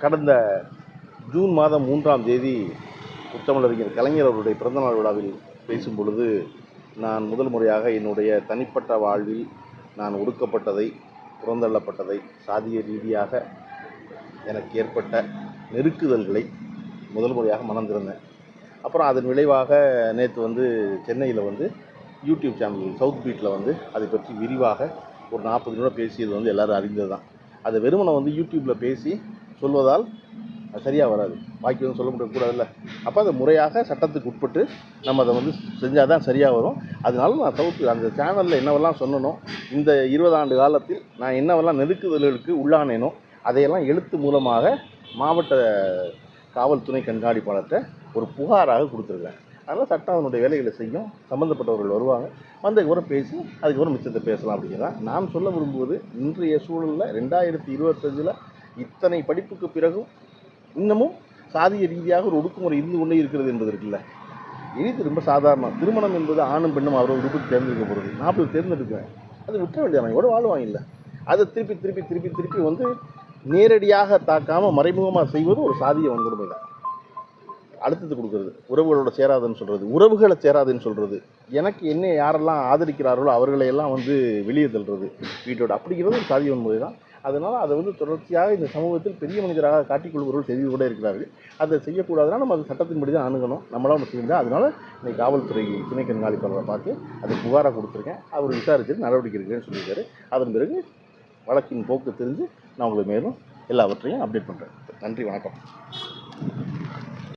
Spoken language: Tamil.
கடந்த ஜூன் மாதம் மூன்றாம் தேதி முத்தமிழறிஞர் கலைஞர் அவருடைய பிறந்தநாள் விழாவில் பேசும் பொழுது நான் முதல் முறையாக என்னுடைய தனிப்பட்ட வாழ்வில் நான் ஒடுக்கப்பட்டதை புறந்தள்ளப்பட்டதை சாதிய ரீதியாக எனக்கு ஏற்பட்ட நெருக்குதல்களை முதல் முறையாக மணந்திருந்தேன். அப்புறம் அதன் விளைவாக நேற்று வந்து சென்னையில் வந்து யூடியூப் சேனல் சவுத் பீட்டில் வந்து அதை பற்றி விரிவாக ஒரு நாற்பது நிமிடம் பேசியது வந்து எல்லாரும் அறிந்தது தான் அதை வெறுமனை வந்து யூடியூப்பில் பேசி சொல்வதால் அது சரியாக வராது. பாக்கி வந்து சொல்ல முடியக்கூடாதுல்ல அப்போ அதை முறையாக சட்டத்துக்கு உட்பட்டு நம்ம அதை வந்து செஞ்சால் தான் சரியாக வரும். அதனால நான் தவிர்த்து அந்த சேனலில் என்னவெல்லாம் சொன்னனோ இந்த இருபது ஆண்டு காலத்தில் நான் என்னவெல்லாம் நெருக்குதல்களுக்கு உள்ளானேனோ அதையெல்லாம் எழுத்து மூலமாக மாவட்ட காவல்துறை கண்காணிப்பாளர்கிட்ட ஒரு புகாராக கொடுத்துருக்கேன் அதனால் சட்டம் அதனுடைய வேலைகளை செய்யும். சம்மந்தப்பட்டவர்கள் வருவாங்க. வந்ததுக்கப்புறம் பேசி அதுக்கப்புறம் மிச்சத்தை பேசலாம் அப்படிங்கிறதான் நான் சொல்ல விரும்புவது இன்றைய சூழலில் ரெண்டாயிரத்தி இருபத்தஞ்சில் இத்தனை படிப்புக்கு பிறகும் இன்னமும் சாதிய ரீதியாக ஒரு ஒடுக்குமுறை இருந்து கொண்டே இருக்கிறது என்பது இருக்குல்ல? இனி ரொம்ப சாதாரணம். திருமணம் என்பது ஆணும் பெண்ணும் அவரோட விருப்பத்தை தேர்ந்தெடுக்க போகிறது நாற்பது தேர்ந்தெடுக்கிறேன். அது விட்டுற வேண்டியதான எவ்வளோ வாழ்வாங்க இல்லை அதை திருப்பி திருப்பி திருப்பி திருப்பி வந்து நேரடியாக தாக்காமல் மறைமுகமாக செய்வது ஒரு சாதிய வன்கொடுமை தான். அழுத்தத்தை கொடுக்கறது. உறவுகளோட சேராதுன்னு சொல்கிறது உறவுகளை சேராதுன்னு சொல்கிறது எனக்கு என்ன யாரெல்லாம் ஆதரிக்கிறார்களோ அவர்களை எல்லாம் வந்து வெளியே தள்ளுறது. வீட்டோட அப்படிங்கிறது ஒரு சாதிய வன்முறை தான். அதனால் அதை வந்து தொடர்ச்சியாக இந்த சமூகத்தில் பெரிய மனிதராக காட்டிக்கொள்பவர்கள் செய்து கூட இருக்கிறார்கள். அதை செய்யக்கூடாதுன்னா நம்ம அது சட்டத்தின்படி தான் அணுகணும். நம்மளால் ஒன்று செய்யணும் அதனால் இன்னைக்கு காவல்துறை துணை கண்காணிப்பாளரை பார்த்து அது புகாராக கொடுத்துருக்கேன். அவர் விசாரிச்சுட்டு நடவடிக்கை எடுக்கிறேன்னு சொல்லியிருக்காரு. அதன் பிறகு வழக்கின் போக்கு தெரிஞ்சு நான் உங்களுக்கு மேலும் எல்லாவற்றையும் அப்டேட் பண்ணுறேன் நன்றி வணக்கம்.